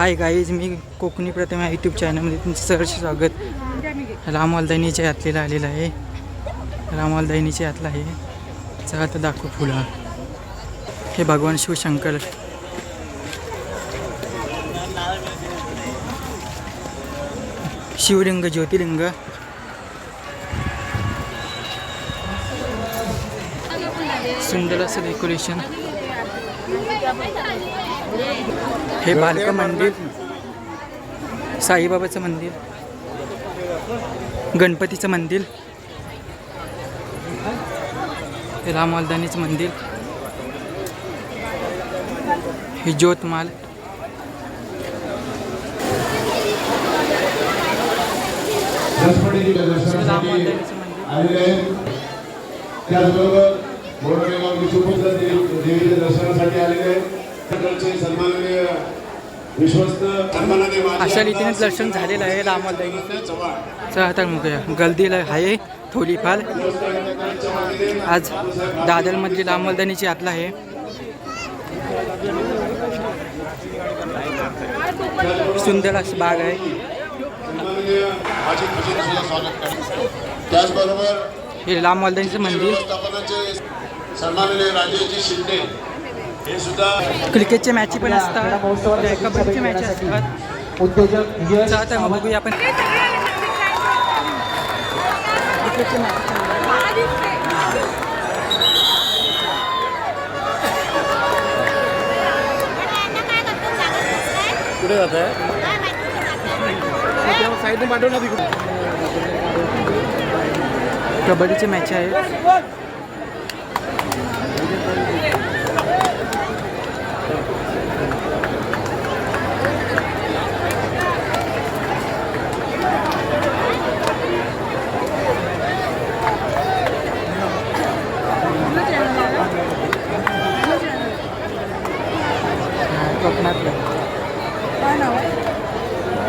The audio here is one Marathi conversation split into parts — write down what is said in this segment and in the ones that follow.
हाय गाईज मी कोकणी प्रतिमा यूट्यूब चॅनलमध्ये तुमचं सहर्ष स्वागत. रामवालदानीच्या यात्रेला आलेलं आहे. रामवालदानीच्या यातला आहे. चला आता दाखवू फुलं हे भगवान शिवशंकर शिवलिंग ज्योतिलिंग सुंदर असं डेकोरेशन हे बालका मंदिर. साईबाबाचं मंदिर. गणपतीचं मंदिर. रामवालदानीचं मंदिर. हे ज्योतमाल. रामवालदानीचं मंदिर. त्याचबरोबर देवीच्या दर्शनासाठी आलेले आहेत. सन्माननीय विश्वस्त अशा रीतीने दर्शन झालेलं आहे चला तर मग गर्दीला आहे थोडीफार आज दादरमधली रामवलदानीची यात्रा आहे. सुंदर अशी बाग आहे. त्याचबरोबर हे रामवलदानीचं मंदिर. सन्माननीय राजेशजी शिंदे. सुद्धा क्रिकेटचे मॅची पण असतात. कबड्डीचे मॅच असतात. उद्योजक मग बघूया आपण. क्रिकेटचे मॅच कुठे जात आहे? साईडने पाठव ना तिकडे कबड्डीचे मॅच आहे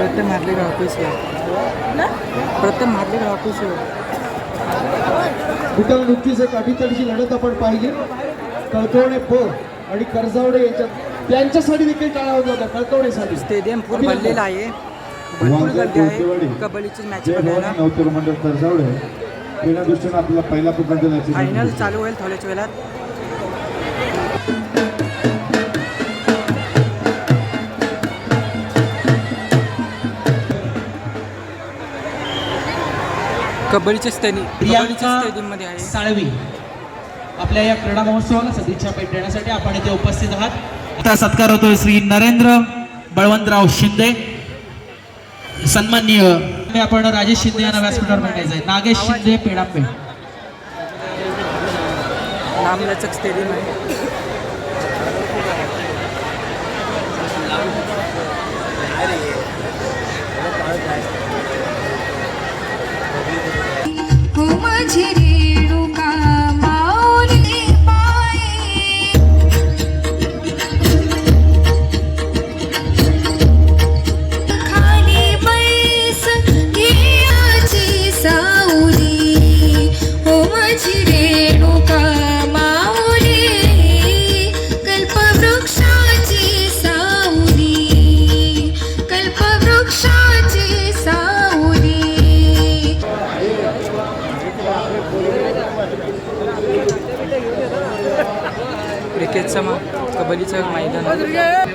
प्रत्येक मारले ऑफिस प्रत्येक मारले ऑफिस कुठं नुकतीच एक अटीतडीची लढत आपण पाहिली. कळकवणे पोर आणि कर्जावडे याच्यात त्यांच्यासाठी देखील टाळा होत होता कळकवणेसाठी. स्टेडियम पूर्ण भरलेलं आहे. भरपूर गर्दी आहे. कबड्डीची मॅच जय भवानी बघायला नवतर मंडळ कर्जावडे. क्रीडा दृष्टीने आपल्याला पहिला पुकारला जायचं फायनल चालू होईल थोड्याच वेळात. कबड्डीच्या स्टेडियम प्रियांका स्टेडियममध्ये आहे. साळवी. आपल्या या क्रीडा महोत्सवाला सदिच्छा भेट देण्यासाठी आपण इथे उपस्थित आहात. आता सत्कार होतोय श्री नरेंद्र बळवंतराव शिंदे. सन्माननीय आपण राजेश शिंदे यांना व्यासपीठावर भेटायचं आहे नागेश शिंदे लांबलचक स्टेडियम आहे. हो क्रिकेटचं मग कबड्डीचं मैदान.